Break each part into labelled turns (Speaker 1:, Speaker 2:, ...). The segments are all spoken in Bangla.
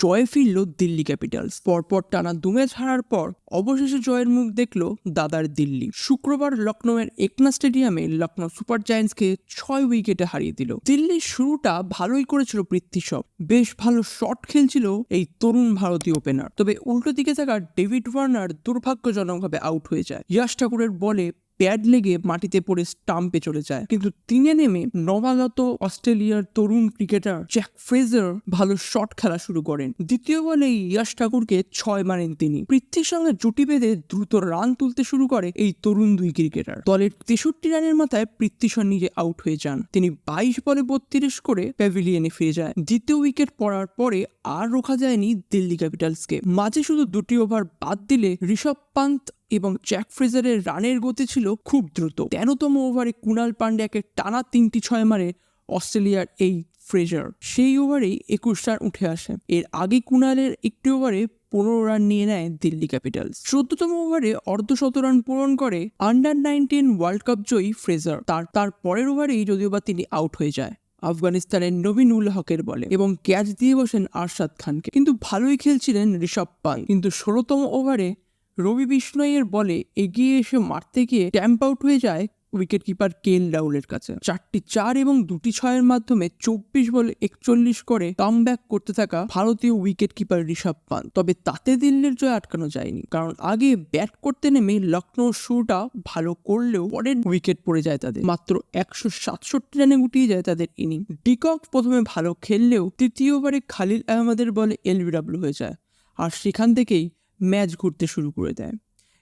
Speaker 1: জয়ে ফিরল দিল্লি ক্যাপিটালস। পরপর টানা দু ম্যাচ হারার পর অবশেষে জয়ের মুখ দেখল দাদার দিল্লি। শুক্রবার লখনৌয়ের একনা স্টেডিয়ামে লখনৌ সুপার জায়ান্টসকে ছয় উইকেটে হারিয়ে দিল। দিল্লির শুরুটা ভালোই করেছিল পৃথ্বী শপ বেশ ভালো শট খেলছিল এই তরুণ ভারতীয় ওপেনার তবে উল্টো দিকে থাকা ডেভিড ওয়ার্নার দুর্ভাগ্যজনকভাবে আউট হয়ে যায়। ইয়াশ ঠাকুরের বলে প্যাড লেগে মাটিতে পড়ে স্টাম্পে চলে যায়। কিন্তু তিনে নেমে নবাগত অস্ট্রেলিয়ার তরুণ ক্রিকেটার জ্যাক ফ্রেজার ভালো শট খেলা শুরু করেন। দ্বিতীয় বলেই ইয়াশ ঠাকুরকে ছয় মারেন তিনি। পৃথ্বীর সঙ্গে জুটি বেঁধে দ্রুত রান তুলতে শুরু করে এই তরুণ দুই ক্রিকেটার। দলের তেষট্টি রানের মাথায় পৃথ্বীশ্বর নিজে আউট হয়ে যান। তিনি বাইশ বলে বত্রিশ করে প্যাভিলিয়নে ফিরে যায়। দ্বিতীয় উইকেট পড়ার পরে আর রোখা যায়নি দিল্লি ক্যাপিটালসকে। মাঝে শুধু দুটি ওভার বাদ দিলে ঋষভ পান্ত এবং জ্যাক ফ্রেজারের রানের গতি ছিল খুব দ্রুত। তেরোতম ওভারে কুণাল পান্ডেয়াকে টানা তিনটি ছয় মারে অস্ট্রেলিয়ার এই ফ্রেজার। সেই ওভারেই একুশ রান উঠে আসে। এর আগে কুণালের একটি ওভারে পনেরো রান নিয়ে নেয় দিল্লি ক্যাপিটালস। চোদ্দতম ওভারে অর্ধশত রান পূরণ করে আন্ডার নাইনটিন ওয়ার্ল্ড কাপ জয়ী ফ্রেজার। তার তার পরের ওভারেই যদিও বা তিনি আউট হয়ে যায়, আফগানিস্তানের নবীন উল হকের বলে এবং ক্যাচ দিয়ে বসেন আরশাদ খানকে। কিন্তু ভালোই খেলছিলেন ঋষভ পাল কিন্তু ষোলোতম ওভারে রবি বিষ্ণয়ের বলে এগিয়ে এসে মারতে গিয়ে ট্যাম্প আউট হয়ে যায় উইকেট কিপার কেল রাউলের কাছে। চারটি চার এবং দুটি ছয়ের মাধ্যমে চব্বিশ বলে একচল্লিশ করে কাম করতে থাকা ভারতীয় উইকেট কিপার ঋষভ পান তবে তাতে দিল্লির জয় আটকানো যায়নি, কারণ আগে ব্যাট করতে নেমে লখনৌ শুটা ভালো করলেও পরের উইকেট পড়ে যায় তাদের। মাত্র একশো সাতষট্টি রানে গুটিয়ে যায় তাদের ইনিং ডিকক প্রথমে ভালো খেললেও তৃতীয়বারে খালিল আহমেদের বলে এলবিডাব্লিউ হয়ে যায়। আর সেখান থেকেই ম্যাচ ঘুরতে শুরু করে দেয়।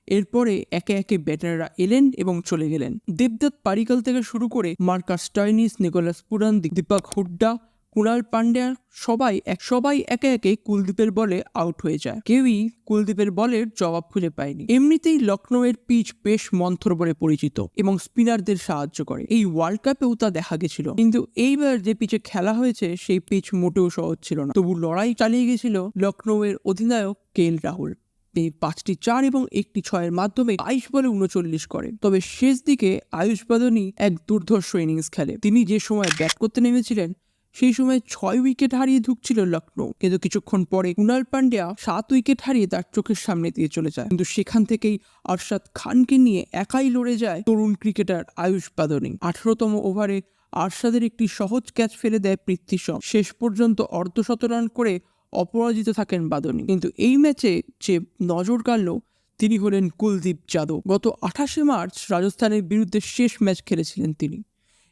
Speaker 1: এরপরে একে একে ব্যাটাররা এলেন এবং চলে গেলেন। দেবদত্ত পারিকাল থেকে শুরু করে Marcus টাইনিস Nicholas Pooran Dipak Hooda Kunal পান্ড্যা সবাই এক, সবাই একে একে কুলদীপের বলে আউট হয়ে যায়। কেউই কুলদীপের বলের জবাব খুঁজে পায়নি। এমনিতেই লখনৌয়ের পিচ বেশ মন্থর বলে পরিচিত এবং স্পিনারদের সাহায্য করে। এই ওয়ার্ল্ড কাপেও তা দেখা গেছিল। কিন্তু এইবার যে পিচে খেলা হয়েছে, সেই পিচ মোটেও সহজ ছিল না। তবু লড়াই চালিয়ে গেছিল লখনৌয়ের অধিনায়ক কে এল রাহুল। তিনি পাঁচটি চার এবং একটি ছয়ের মাধ্যমে বাইশ বলে উনচল্লিশ করে। তবে শেষ দিকে আয়ুষ বাদনী এক দুর্ধর্ষ ইনিংস খেলে। তিনি যে সময় ব্যাট করতে নেমেছিলেন, সেই সময় ছয় উইকেট হারিয়ে ঢুকছিল লখনৌ কিন্তু কিছুক্ষণ পরে কুণাল পান্ডিয়া সাত উইকেট হারিয়ে তার চোখের সামনে দিয়ে চলে যায়। কিন্তু সেখান থেকেই আরশাদ খানকে নিয়ে একাই লড়ে যায় তরুণ ক্রিকেটার আয়ুষ বাদনী আঠারোতম ওভারে আরশাদের একটি সহজ ক্যাচ ফেলে দেয় পৃথ্বী শেষ পর্যন্ত অর্ধশত রান করে অপরাজিত থাকেন বাদনী। কিন্তু এই ম্যাচে যে নজর কাড়ল, তিনি হলেন কুলদীপ যাদব। গত আঠাশে মার্চ রাজস্থানের বিরুদ্ধে শেষ ম্যাচ খেলেছিলেন তিনি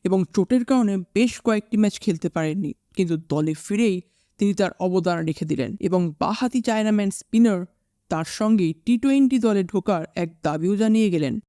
Speaker 1: এবং চোটের কারণে বেশ কয়েকটি ম্যাচ খেলতে পারেননি। কিন্তু দলে ফিরেই তিনি তার অবদান রেখে দিলেন এবং বাহাতি চায়নাম্যান স্পিনার তার সঙ্গে টি টোয়েন্টি দলে ঢোকার এক দাবিও জানিয়ে গেলেন।